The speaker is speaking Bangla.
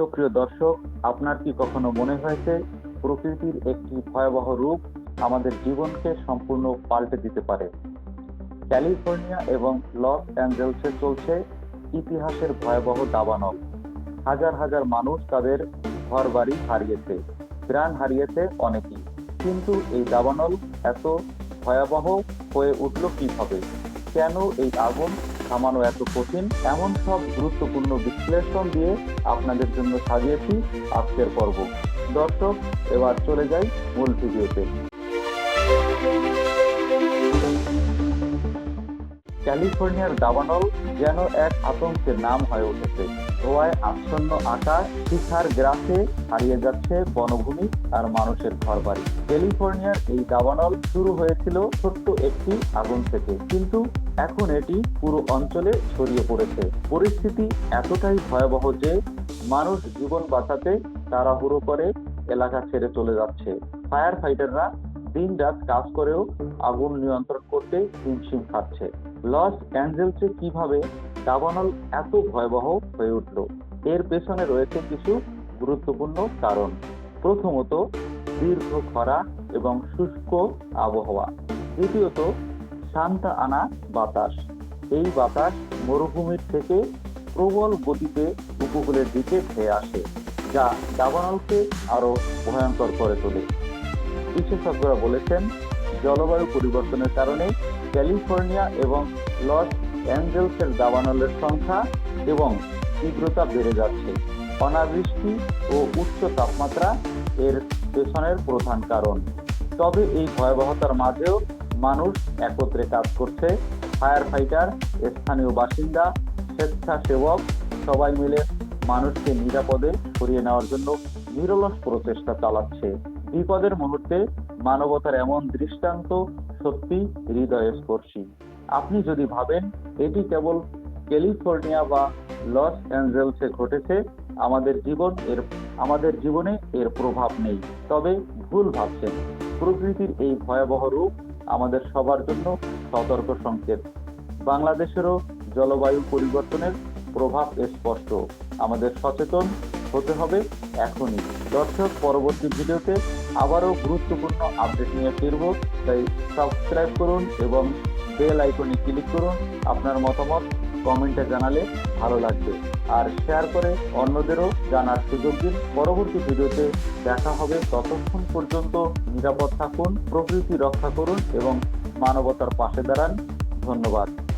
সুপ্রিয় দর্শক, আপনার কি কখনো মনে হয়েছে প্রকৃতির একটি ভয়াবহ রূপ আমাদের জীবনকে সম্পূর্ণ পাল্টে দিতে পারে? ক্যালিফোর্নিয়া এবং লস অ্যাঞ্জেলসে চলছে ইতিহাসের ভয়াবহ দাবানল। হাজার হাজার মানুষ তাদের ঘরবাড়ি হারিয়েছে, প্রাণ হারিয়েছে অনেকেই। কিন্তু এই দাবানল এত ভয়াবহ হয়ে উঠল কীভাবে? কেন এই আগুন থামানো এত কঠিন, এমন সব গুরুত্বপূর্ণ বিশ্লেষণ দিয়ে আপনাদের জন্য সাজিয়েছি আজকের পর্ব। দর্শক, এবার চলে যাই মূল ভিডিওতে। ক্যালিফোর্নিয়ার দাবানল যেন এক আতঙ্কের নাম হয়ে উঠেছে। ধোয়ায় আচ্ছন্ন আকাশ শিখার গ্রাসে হারিয়ে যাচ্ছে বনভূমি আর মানুষের ঘরবাড়ি। ক্যালিফোর্নিয়ার এই দাবানল শুরু হয়েছিল ছোট্ট একটি আগুন থেকে, কিন্তু এখন এটি পুরো অঞ্চলে ছড়িয়ে পড়েছে। পরিস্থিতি এতটাই ভয়াবহ যে মানুষ জীবন বাঁচাতে তাড়াহুড়ো করে এলাকা ছেড়ে চলে যাচ্ছে। ফায়ার ফাইটাররা দিন রাত কাজ করেও আগুন নিয়ন্ত্রণ করতে হিমশিম খাচ্ছে। লস অ্যাঞ্জেলসে কীভাবে দাবানল এত ভয়াবহ হয়ে উঠল? এর পেছনে রয়েছে কিছু গুরুত্বপূর্ণ কারণ। প্রথমত, দীর্ঘ খরা এবং শুষ্ক আবহাওয়া। দ্বিতীয়ত, শান্তা আনা বাতাস। এই বাতাস মরুভূমির থেকে প্রবল গতিতে উপকূলের দিকে ধেয়ে আসে, যা দাবানলকে আরও ভয়ঙ্কর করে তোলে। বিশেষজ্ঞরা বলেছেন, জলবায়ু পরিবর্তনের কারণে ক্যালিফোর্নিয়া এবং লস অ্যাঞ্জেলসের দাবানলের সংখ্যা এবং তীব্রতা বেড়ে যাচ্ছে। অনাবৃষ্টি ও উচ্চ তাপমাত্রা এর পেছনের প্রধান কারণ। তবে এই ভয়াবহতার মাঝেও মানুষ একত্রে কাজ করছে। ফায়ার ফাইটার স্থানীয় বাসিন্দা, স্বেচ্ছাসেবক সবাই মিলে মানুষকে নিরাপদে সরিয়ে নেওয়ার জন্য নিরলস প্রচেষ্টা চালাচ্ছে। বিপদের মুহূর্তে মানবতার এমন দৃষ্টান্ত সত্যি হৃদয়স্পর্শী আপনি যদি ভাবেন, এটি কেবল ক্যালিফোর্নিয়া বা লস অ্যাঞ্জেলসে ঘটেছে, আমাদের জীবন এর, আমাদের জীবনে এর প্রভাব নেই। তবে ভুল ভাবছেন। প্রকৃতির এই ভয়াবহ রূপ আমাদের সবার জন্য সতর্ক সংকেত। বাংলাদেশেরও জলবায়ু পরিবর্তনের প্রভাব স্পষ্ট। আমাদের সচেতন হতে হবে এখনই। দর্শক, পরবর্তী ভিডিওতে আবারও গুরুত্বপূর্ণ আপডেট নিয়ে ফিরব, তাই সাবস্ক্রাইব করুন এবং বেল আইকনে ক্লিক করুন। আপনার মতামত কমেন্টে জানালে ভালো লাগবে। আর শেয়ার করে অন্যদেরও জানার সুযোগ দিন। পরবর্তী ভিডিওতে দেখা হবে। ততক্ষণ পর্যন্ত নিরাপদ থাকুন, প্রকৃতি রক্ষা করুন এবং মানবতার পাশে দাঁড়ান। ধন্যবাদ।